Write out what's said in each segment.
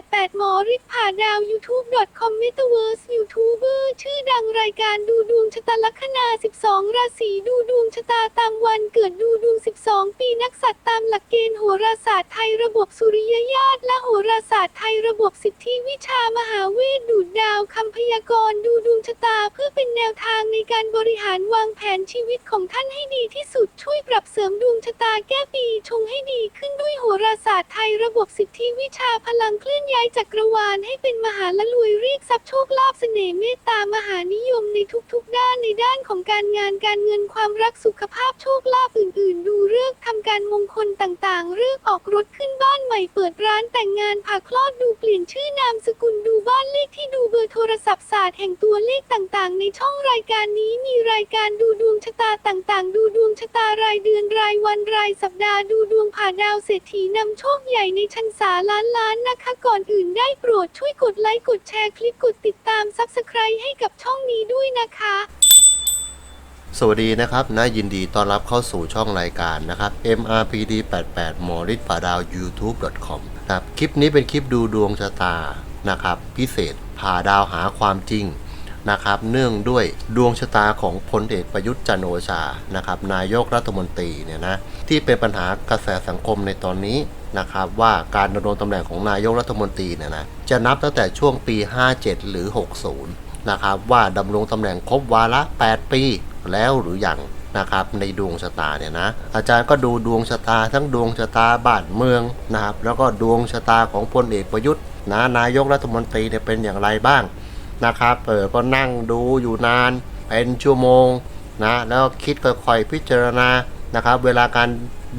88 หมอฤทธิ์ผ่าดาว YouTube.com Metaverse ยูทูบเบอร์ชื่อดังรายการดูดวงชะตาลัคนา 12 ราศีดูดวงชะตาตามวันเกิดดูดวง 12 ปีนักสัตว์ตามหลักเกณฑ์โหราศาสตร์ไทยระบบสุริยญาตและโหราศาสตร์ไทยระบบสิทธิวิชามหาเวทดูดดาวคำพยากรณ์ดูดวงชะตาเพื่อเป็นแนวทางในการบริหารวางแผนชีวิตของท่านให้ดีที่สุดช่วยปรับเสริมดวงชะตาแก้ปีชงให้ดีขึ้นด้วยโหราศาสตร์ไทยระบบสิทธิวิชาพลังเคลื่อนย้ายจักรวาลให้เป็นมหาละรวยเรียกทรัพย์โชคลาภเสน่ห์เมตตามหานิยมในทุกๆ ด้านในด้านของการงานการเงินความรักสุขภาพโชคลาภอื่น ๆ ดูเลิกษ์ทำการมงคลต่างๆเลิกษ์ออกรถขึ้นบ้านใหม่เปิดร้านแต่งงานผ่าคลอดดูเปลี่ยนชื่อนามสกุลดูบ้านเลขที่ดูเบอร์โทรศัพท์ศาสตร์แห่งตัวเลขต่างๆ ในช่องรายการนี้มีรายการดูดวงชะตาต่างๆ ดูดวงชะตารายเดือนรายวันรายสัปดาห์ดูดวงผ่าดาวเศรษฐีนำโชคใหญ่ในชันสาล้านล้านนะคะก่อนอื่นได้โปรดช่วยกดไลค์กดแชร์คลิปกดติดตามซับสไครต์ให้กับช่องนี้ด้วยนะคะ สวัสดีนะครับนะยินดีต้อนรับเข้าสู่ช่องรายการนะครับ MRPD 88หมอฤทธิ์ป่าดาว YouTube.com นะครับคลิปนี้เป็นคลิปดูดวงชะตานะครับ พิเศษผ่าดาวหาความจริง นะครับ เนื่องด้วยดวงชะตาของพลเอกประยุทธ์จันโอชานะครับ นายกรัฐมนตรีเนี่ยนะที่เป็นปัญหากระแสสังคมในตอนนี้นะครับ ว่าการดำรงตำแหน่งของนายกรัฐมนตรีเนี่ยนะจะนับตั้งแต่ช่วงปี 57 หรือ 60 นะครับ ว่าดำรงตำแหน่งครบวาระ 8 ปีแล้วหรือยังนะครับในดวงชะตาเนี่ยนะอาจารย์ก็ดูดวงชะตาทั้งดวงชะตาบ้านเมืองนะครับแล้วก็ดวงชะตาของพลเอกประยุทธ์นะนายกรัฐมนตรีเนี่ยเป็นอย่างไรบ้าง นะครับเออก็นั่งดูอยู่นานเป็นชั่วโมงนะแล้วคิดค่อยๆพิจารณานะครับ เวลาการ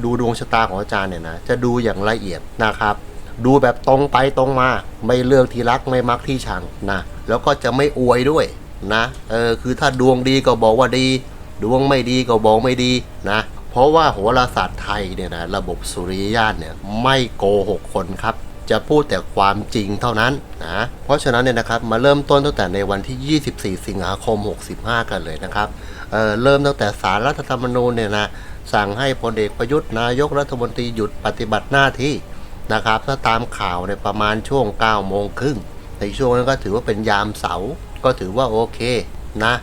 ดูดวงชะตาของอาจารย์เนี่ยนะจะดูอย่างละเอียดนะครับ ดูแบบตรงไปตรงมา ไม่เลือกที่รักไม่มักที่ชังนะแล้วก็จะไม่อวยด้วยนะเออคือถ้าดวงดีก็บอกว่าดี ดวงไม่ดีก็บอกไม่ดีนะเพราะว่าโหราศาสตร์ไทยเนี่ยนะระบบสุริยญาณเนี่ยไม่โกหกคนครับ จะพูดแต่ความจริงเท่านั้นนะ เพราะฉะนั้นเนี่ยนะครับมาเริ่มต้นตั้งแต่ในวันที่ 24 สิงหาคม 65 กันเลยนะครับเเริ่มตั้งแต่สารรัฐธรรมนูญเนี่ยนะสั่งให้พลเอกประยุทธ์นายกรัฐมนตรีหยุดปฏิบัติหน้าที่นะครับถ้าตามข่าวเนี่ยประมาณช่วง 9 โมงครึ่งในช่วงนั้นก็ถือว่าเป็นยามเสาร์ก็ถือว่าโอเคนะ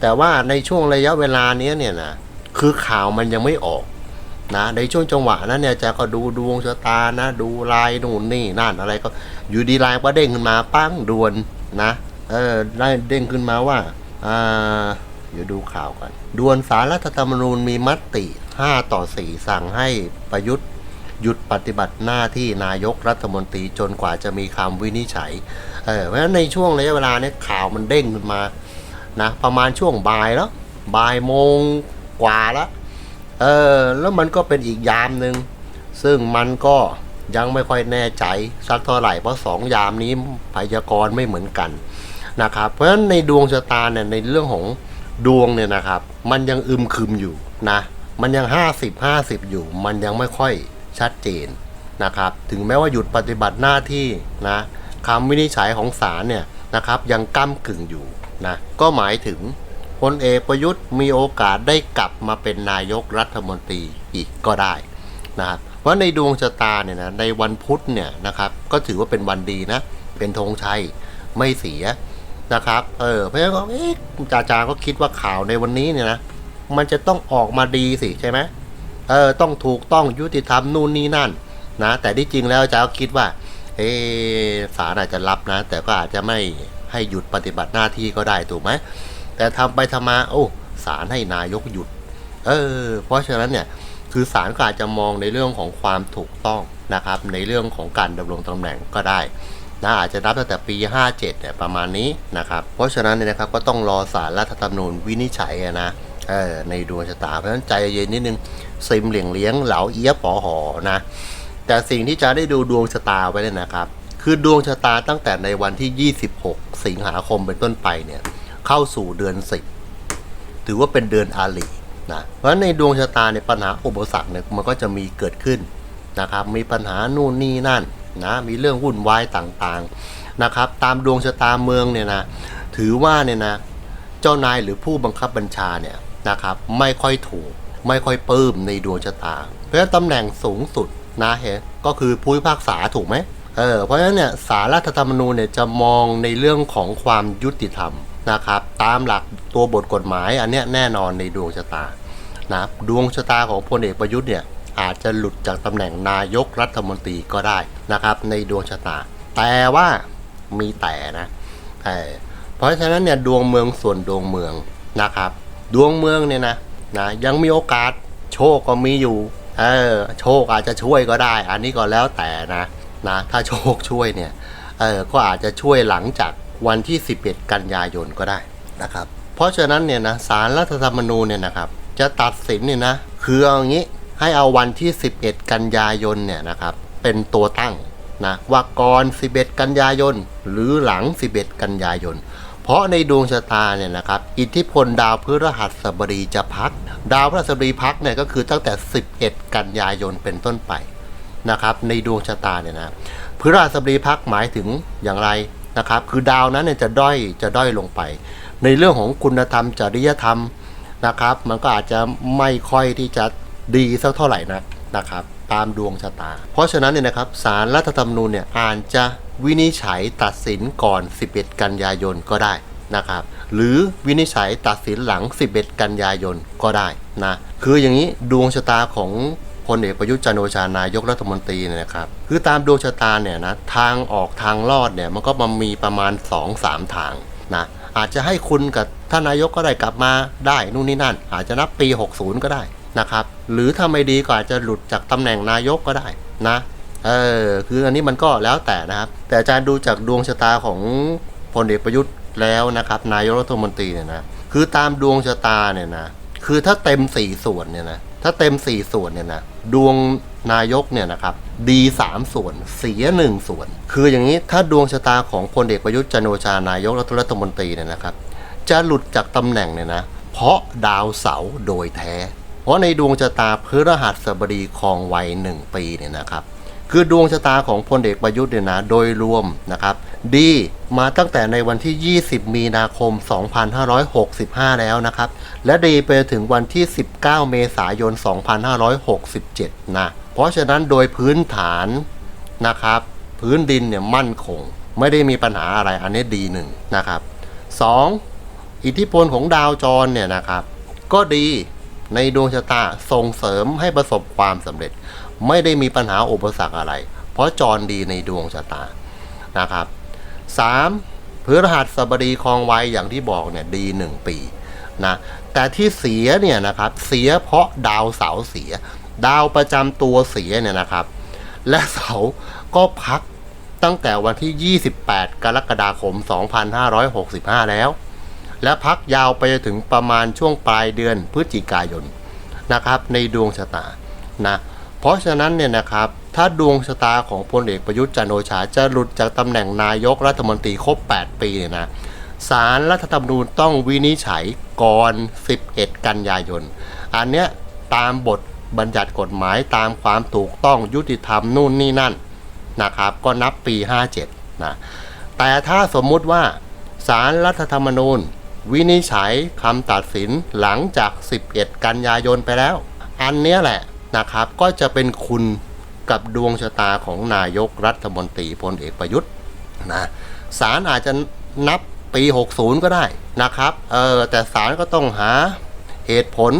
แต่ว่าในช่วงระยะเวลาเนี้ยเนี่ยนะคือข่าวมันยังไม่ออก นะในช่วงจังหวะนั้นเนี่ยจะก็ดูดวงชะตานะ ดูลายนู่นนี่นั่นอะไรก็อยู่ดีลายก็เด้งขึ้นมาปั้งด่วนนะเออได้เด้งขึ้นมาว่าอ่าเดี๋ยวดูข่าวกันด่วนสารรัฐธรรมนูญมีมติ 5 ต่อ 4 สั่งให้ประยุทธ์หยุดปฏิบัติหน้าที่นายกรัฐมนตรีจนกว่าจะมีคำวินิจฉัย เออเพราะฉะนั้นในช่วงระยะเวลาเนี้ยข่าวมันเด้งขึ้นมานะประมาณช่วงบ่ายแล้วบ่ายโมงกว่าแล้ว เออแล้วมันก็เป็นอีกยามหนึ่งซึ่งมันก็ยังไม่ค่อยแน่ใจสักเท่าไหร่เพราะสองยามนี้พยากรณ์ไม่เหมือนกันนะครับ เพราะฉะนั้นในดวงชะตาเนี่ยในเรื่องของดวงเนี่ยนะครับ มันยังอึมครึมอยู่นะมันยัง 50 50 อยู่ มันยังไม่ค่อยชัดเจนนะครับ ถึงแม้ว่าหยุดปฏิบัติหน้าที่นะคำวินิจฉัยของศาลเนี่ยนะครับ ยังก้ากึ่งอยู่นะก็หมายถึง ลเอกประยุทธ์มีโอกาสได้กลับมาเป็นนายกรัฐมนตรีอีกก็ได้นะครับเพราะในดวงชะตาเนี่ยนะในวันพุธเนี่ยนะครับก็ถือว่าเป็นวันดีนะ เป็นธงชัยไม่เสียนะครับ เออเพราะฉะนั้นก็เอ๊ะจ่าจาก็คิดว่าข่าวในวันนี้เนี่ยนะมันจะต้องออกมาดีสิใช่ไหมเออต้องถูกต้องยุติธรรมนู่นนี่นั่นนะแต่ที่จริงแล้วอาจาก็คิดว่าเออศาลอาจจะรับนะ แต่ก็อาจจะไม่ให้หยุดปฏิบัติหน้าที่ก็ได้ถูกไหม แต่ทำไปทำมาโอ้ศาลให้นายกหยุด เออ เพราะฉะนั้นเนี่ยคือศาลก็อาจจะมองในเรื่องของความถูกต้องนะครับ ในเรื่องของการดำรงตำแหน่งก็ได้นะอาจจะนับตั้งแต่ปี 57เนี่ยประมาณนี้นะครับ เพราะฉะนั้นเนี่ยนะครับก็ต้องรอศาลรัฐธรรมนูญวินิจฉัยนะเออในดวงชะตา เพราะฉะนั้นใจเย็นนิดนึงซิมเหลียงเลี้ยงเหลาเอียปอหอนะ แต่สิ่งที่จะได้ดูดวงชะตาไว้เนี่ยนะครับ คือดวงชะตาตั้งแต่ในวันที่ 26 สิงหาคมเป็นต้นไปเนี่ย เข้าสู่เดือน10ถือว่าเป็นเดือนอาลีนะเพราะฉะนั้นในดวงชะตาในปัญหาอุปสรรคเนี่ยมันก็จะมีเกิดขึ้นนะครับ มีปัญหานู่นนี่นั่นนะมีเรื่องวุ่นวายต่างๆนะครับ ตามดวงชะตาเมืองเนี่ยนะถือว่าเนี่ยนะเจ้านายหรือผู้บังคับบัญชาเนี่ยนะครับไม่ค่อยถูกไม่ค่อยปลื้มในดวงชะตา เพราะฉะนั้นตำแหน่งสูงสุดนะเฮก็คือผู้พิพากษาถูกไหมเออเพราะฉะนั้นเนี่ยสารรัฐธรรมนูญเนี่ยจะมองในเรื่องของความยุติธรรม นะครับ ตามหลักตัวบทกฎหมายอันเนี้ยแน่นอนในดวงชะตานะดวงชะตาของพลเอกประยุทธ์เนี่ยอาจจะหลุดจากตำแหน่งนายกรัฐมนตรีก็ได้นะครับในดวงชะตา แต่ว่ามีแต่นะแต่เพราะฉะนั้นเนี่ยดวงเมืองส่วนดวงเมืองนะครับ ดวงเมืองเนี่ยนะนะยังมีโอกาสโชคก็มีอยู่เออโชคอาจจะช่วยก็ได้ อันนี้ก็แล้วแต่นะนะถ้าโชคช่วยเนี่ยเออก็อาจจะช่วยหลังจาก วันที่ 11 กันยายนก็ได้นะครับ เพราะฉะนั้นเนี่ยนะสารรัฐธรรมนูญเนี่ยนะครับ จะตัดสินเนี่ยนะคือเอาอย่างนี้ให้เอาวันที่ 11 กันยายนเนี่ยนะครับเป็นตัวตั้งนะว่าก่อน 11 กันยายน หรือหลัง 11 กันยายน เพราะในดวงชะตาเนี่ยนะครับ อิทธิพลดาวพฤหัสบดีจะพัก ดาวพฤหัสบดีพักเนี่ยก็คือตั้งแต่ 11 กันยายนเป็นต้นไปนะครับ ในดวงชะตาเนี่ยนะพฤหัสบดีพักหมายถึงอย่างไร นะครับ คือดาวนั้นเนี่ยจะด้อยจะด้อยลงไป ในเรื่องของคุณธรรมจริยธรรมนะครับ มันก็อาจจะไม่ค่อยที่จะดีสักเท่าไหร่นะนะครับ ตามดวงชะตา เพราะฉะนั้นเนี่ยนะครับสารรัฐธรรมนูญเนี่ยอาจจะวินิจฉัยตัดสินก่อน 11 กันยายนก็ได้นะครับ หรือวินิจฉัยตัดสินหลัง 11 กันยายนก็ได้นะ คืออย่างนี้ดวงชะตาของ พลเอกประยุทธ์จันโอชานายกรัฐมนตรีเนี่ยนะครับคือตามดวงชะตาเนี่ยนะทางออกทางรอดเนี่ยมันก็มามีประมาณ 2-3 ทางนะอาจจะให้คุณกับท่านนายกก็ได้กลับมาได้นู่นนี่นั่น อาจจะนับปี 60 ก็ได้นะครับหรือถ้าไม่ดีก็อาจจะหลุดจากตำแหน่งนายกก็ได้นะเออคืออันนี้มันก็แล้วแต่นะครับ แต่อาจารย์ดูจากดวงชะตาของพลเอกประยุทธ์แล้วนะครับนายกรัฐมนตรีเนี่ยนะคือตามดวงชะตาเนี่ยนะคือถ้าเต็มสี่ส่วนเนี่ยนะ ถ้าเต็มสี่ส่วนเนี่ยนะดวงนายกเนี่ยนะครับดีสามส่วนเสียหนึ่งส่วน คืออย่างนี้ถ้าดวงชะตาของพลเอกประยุทธ์จันโอชานายกรัฐมนตรีเนี่ยนะครับ จะหลุดจากตำแหน่งเนี่ยนะเพราะดาวเสาร์โดยแท้ เพราะในดวงชะตาพฤหัสบดีครองวัยหนึ่งปีเนี่ยนะครับ คือดวงชะตาของพลเอกประยุทธ์เนี่ยนะโดยรวมนะครับดีมาตั้งแต่ในวันที่ 20 มีนาคม 2565 แล้วนะครับ และดีไปถึงวันที่ 19 เมษายน 2567 นะ เพราะฉะนั้นโดยพื้นฐานนะครับ พื้นดินเนี่ยมั่นคง ไม่ได้มีปัญหาอะไรอันนี้ดีหนึ่งนะครับ 2. อิทธิพลของดาวจรเนี่ยนะครับ ก็ดีในดวงชะตาส่งเสริมให้ประสบความสำเร็จ ไม่ได้มีปัญหาอุปสรรคอะไร เพราะจรดีในดวงชะตานะครับ 3. พฤหัสบดีครองไว้อย่างที่บอกเนี่ยดี 1 ปีนะแต่ที่เสียเนี่ยนะครับเสียเพราะดาวเสาร์เสีย ดาวประจำตัวเสียเนี่ยนะครับ และเสาร์ก็พักตั้งแต่วันที่ 28 กรกฎาคม 2565 แล้ว และพักยาวไปถึงประมาณช่วงปลายเดือนพฤศจิกายนนะครับในดวงชะตานะ เพราะฉะนั้นเนี่ยนะครับถ้าดวงชะตาของพลเอกประยุทธ์จันโอชาจะหลุดจากตำแหน่งนายกรัฐมนตรีครบ 8 ปีเนี่ยนะสารรัฐธรรมนูญต้องวินิจฉัยก่อน 11 กันยายน อันเนี้ยตามบทบัญญัติกฎหมายตามความถูกต้องยุติธรรมนู่นนี่นั่นนะครับ ก็นับปี 57 นะ แต่ถ้าสมมุติว่าสารรัฐธรรมนูญ วินิจฉัยคำตัดสินหลังจาก 11 กันยายนไปแล้ว อันเนี้ยแหละ นะครับก็จะเป็นคุณกับดวงชะตาของนายกรัฐมนตรีพลเอกประยุทธ์นะศาลอาจจะนับปี 60 ก็ได้นะครับเออแต่ศาลก็ต้องหาเหตุผล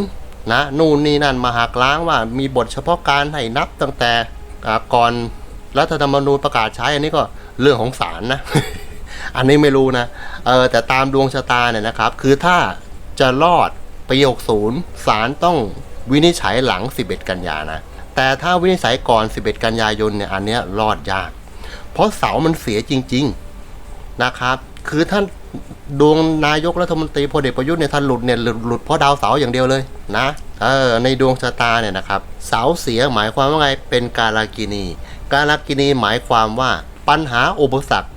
นะนู่นนี่นั่นมาหักล้างว่ามีบทเฉพาะการให้นับตั้งแต่ก่อนรัฐธรรมนูญประกาศใช้อันนี้ก็เรื่องของศาลนะ อันนี้ไม่รู้นะเออแต่ตามดวงชะตาเนี่ยนะครับ คือถ้าจะรอดปี 60ศาลต้อง วินิจฉัยหลัง 11 กันยานะ แต่ถ้าวินิจฉัยก่อน 11 กันยายนเนี่ยอันเนี้ยรอดยาก เพราะเสามันเสียจริง ๆนะครับ คือท่านดวงนายกรัฐมนตรีพลเอกประยุทธ์เนี่ยท่านหลุดเนี่ยหลุดเพราะดาวเสาอย่างเดียวเลยนะเออในดวงชะตาเนี่ยนะครับ เสาเสียหมายความว่าไงเป็นการากินี การากินีหมายความว่าปัญหาอุปสรรค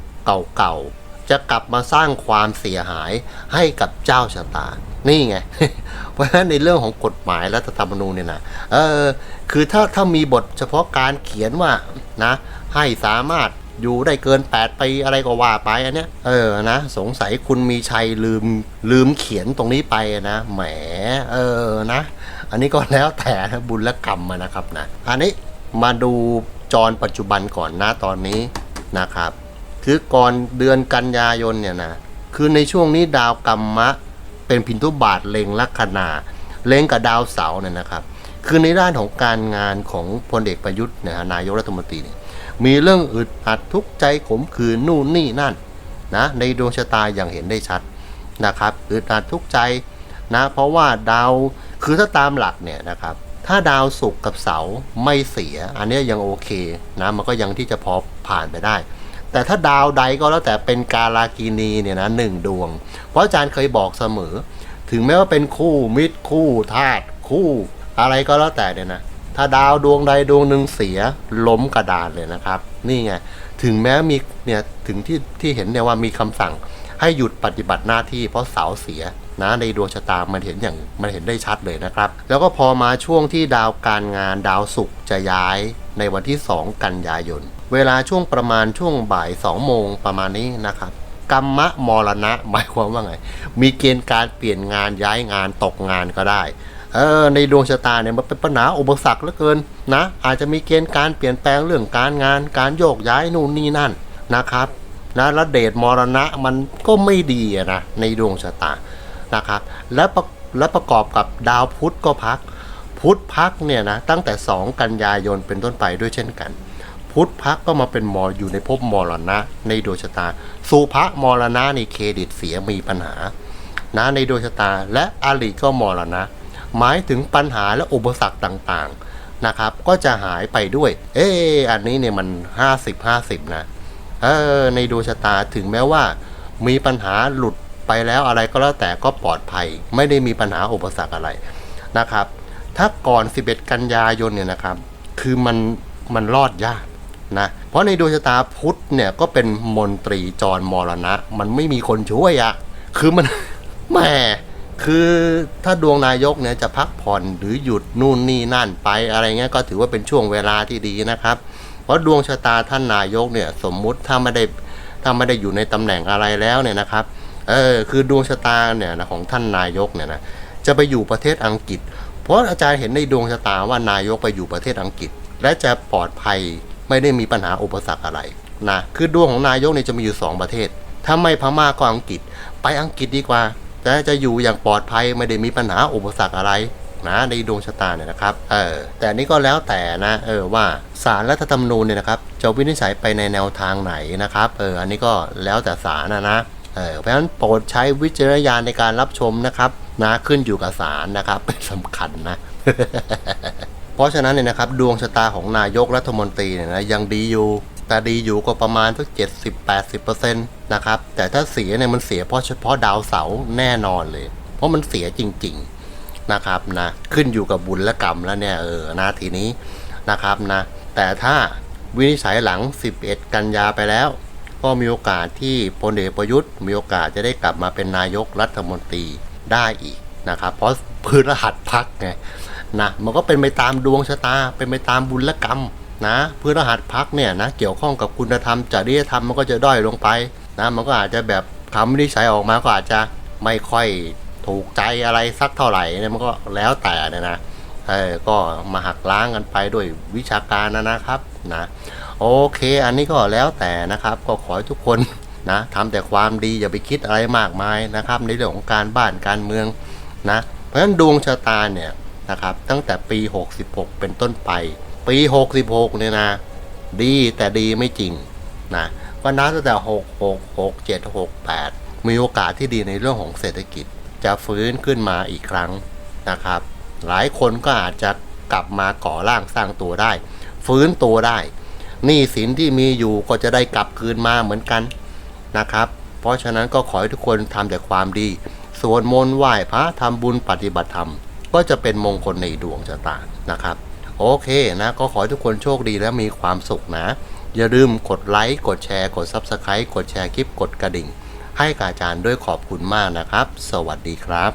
เก่าๆจะกลับมาสร้างความเสียหายให้กับเจ้าชะตา นี่ไง เพราะฉะนั้นในเรื่องของกฎหมายรัฐธรรมนูญเนี่ยนะเออคือถ้าถ้ามีบทเฉพาะการเขียนว่านะให้สามารถอยู่ได้เกิน8ปีอะไรก็ว่าไปอันเนี้ยเออนะสงสัยคุณมีชัยลืมลืมเขียนตรงนี้ไปนะแหมเออนะ อันนี้ก็แล้วแต่บุญและกรรมนะครับนะอันนี้มาดูจรปัจจุบันก่อนนะตอนนี้นะครับ คือก่อนเดือนกันยายนเนี่ยนะคือในช่วงนี้ดาวกรรมะ เป็นพินทุบาทเล็งลัคนาเล็งกับดาวเสาเนี่ยนะครับ คือในด้านของการงานของพลเอกประยุทธ์นยฮะนายกรัฐมนตรีเนี่ยมีเรื่องอึดอัดทุกใจขมขื่นนู่นนี่นั่นนะในดวงชะตาอย่างเห็นได้ชัดนะครับอึดอัดทุกใจนะเพราะว่าดาวคือถ้าตามหลักเนี่ยนะครับถ้าดาวศุกร์กับเสาไม่เสีย อันนี้ยยังโอเคนะมันก็ยังที่จะพอผ่านไปได้ แต่ถ้าดาวใดก็แล้วแต่เป็นกาลากินีเนี่ยนะหนึ่งดวง เพราะอาจารย์เคยบอกเสมอ ถึงแม้ว่าเป็นคู่มิตรคู่ธาตุคู่อะไรก็แล้วแต่เนี่ยนะถ้าดาวดวงใดดวงหนึ่งเสียล้มกระดานเลยนะครับ นี่ไงถึงแม้มีเนี่ยถึงที่ที่เห็นเนี่ยว่ามีคำสั่งให้หยุดปฏิบัติหน้าที่เพราะเสาเสียนะในดวงชะตามันเห็นอย่างมันเห็นได้ชัดเลยนะครับ แล้วก็พอมาช่วงที่ดาวการงานดาวศุกร์จะย้ายในวันที่ 2 กันยายน เวลาช่วงประมาณช่วงบ่าย2โมงประมาณนี้นะครับกรรมะมรณะ หมายความว่าไง มีเกณฑ์การเปลี่ยนงานย้ายงานตกงานก็ได้ เออในดวงชะตาเนี่ยมันเป็นปัญหาอุปสรรคเหลือเกินนะ อาจจะมีเกณฑ์การเปลี่ยนแปลงเรื่องการงาน การโยกย้ายนู่นนี่นั่นนะครับนะแล้วเดชมรณะมันก็ไม่ดีนะในดวงชะตานะครับและประและประกอบกับดาวพุธก็พัก พุธพักเนี่ยนะตั้งแต่ 2 กันยายนเป็นต้นไปด้วยเช่นกัน พุธพักก็มาเป็นมออยู่ในภพมรณะ ในดวงชะตา สุภะมรณะในเครดิตเสียมีปัญหา นะในดวงชะตาและอาลีก็มรณะ หมายถึงปัญหาและอุปสรรคต่างๆนะครับ ก็จะหายไปด้วย เอออันนี้เนี่ยมัน 50 50 นะเออในดวงชะตาถึงแม้ว่า มีปัญหาหลุดไปแล้วอะไรก็แล้วแต่ก็ปลอดภัย ไม่ได้มีปัญหาอุปสรรคอะไรนะครับ ถ้าก่อน 11 กันยายนเนี่ยนะครับ คือมันมันรอดยาก นะเพราะในดวงชะตาพุทธเนี่ยก็เป็นมนตรีจรมรณะ มันไม่มีคนช่วยอะคือมันแหมคือถ้าดวงนายกเนี่ยจะพักผ่อนหรือหยุดนู่นนี่นั่นไปอะไรเงี้ยก็ถือว่าเป็นช่วงเวลาที่ดีนะครับ เพราะดวงชะตาท่านนายกเนี่ยสมมุติถ้าไม่ได้ถ้าไม่ได้อยู่ในตำแหน่งอะไรแล้วเนี่ยนะครับเออคือดวงชะตาเนี่ยนะของท่านนายกเนี่ยนะจะไปอยู่ประเทศอังกฤษ เพราะอาจารย์เห็นในดวงชะตาว่านายกไปอยู่ประเทศอังกฤษ และจะปลอดภัย ไม่ได้มีปัญหาอุปสรรคอะไรนะคือดวงของนายกเนี่ยจะมีอยู่ 2 ประเทศ ถ้าไม่พม่าก็อังกฤษ ไปอังกฤษดีกว่าแต่จะอยู่อย่างปลอดภัยไม่ได้มีปัญหาอุปสรรคอะไรนะในดวงชะตาเนี่ยนะครับเออแต่นี้ก็แล้วแต่นะเออว่าสารรัฐธรรมนูญเนี่ยนะครับจะวินิจฉัยไปในแนวทางไหนนะครับเอออันนี้ก็แล้วแต่ศาลนะนะเออเพราะฉะนั้นโปรดใช้วิจารณญาณในการรับชมนะครับนะขึ้นอยู่กับศาลนะครับเป็นสำคัญนะ เพราะฉะนั้นเนี่ยนะครับดวงชะตาของนายกรัฐมนตรีเนี่ยนะยังดีอยู่แต่ดีอยู่ก็ประมาณสักเจ็ดสิบแปดสิบเปอร์เซ็นต์นะครับ แต่ถ้าเสียเนี่ยมันเสียเพราะเฉพาะดาวเสาร์แน่นอนเลย เพราะมันเสียจริงๆนะครับนะขึ้นอยู่กับบุญและกรรมแล้วเนี่ยเออนะทีนี้นะครับนะแต่ถ้าวินิจฉัยหลัง 11 กันยาไปแล้ว ก็มีโอกาสที่พลเอกประยุทธ์ มีโอกาสจะได้กลับมาเป็นนายกรัฐมนตรีได้อีกนะครับ เพราะพื้นรหัสพักไง นะมันก็เป็นไปตามดวงชะตา เป็นไปตามบุญและกรรมนะพื้นรหัสพักเนี่ยนะเกี่ยวข้องกับคุณธรรมจริยธรรมมันก็จะด้อยลงไปนะมันก็อาจจะแบบคำวินิจฉัยออกมาก็อาจจะไม่ค่อยถูกใจอะไรสักเท่าไหร่เนี่ยมันก็แล้วแต่เนี่ยนะเออก็มาหักล้างกันไปด้วยวิชาการนะนะครับนะโอเค อันนี้ก็แล้วแต่นะครับ ก็ขอให้ทุกคนนะทำแต่ความดีอย่าไปคิดอะไรมากมายนะครับ ในเรื่องของการบ้านการเมืองนะเพราะฉะนั้นดวงชะตาเนี่ย นะครับ ตั้งแต่ปี 66 เป็นต้นไป ปี 66 เนี่ยนะ ดีแต่ดีไม่จริงนะก็นับตั้งแต่ 66 67 68 มีโอกาสที่ดีในเรื่องของเศรษฐกิจ จะฟื้นขึ้นมาอีกครั้งนะครับ หลายคนก็อาจจะกลับมาก่อร่างสร้างตัวได้ ฟื้นตัวได้หนี้สินที่มีอยู่ก็จะได้กลับคืนมาเหมือนกันนะครับ เพราะฉะนั้นก็ขอให้ทุกคนทำแต่ความดี สวดมนต์ไหว้พระทำบุญปฏิบัติธรรม ก็จะเป็นมงคลในดวงชะตานะครับ โอเคนะก็ขอให้ทุกคนโชคดีและมีความสุขนะ อย่าลืมกดไลค์กดแชร์กด Subscribe กดแชร์คลิปกดกระดิ่ง ให้กับอาจารย์ด้วยขอบคุณมากนะครับ สวัสดีครับ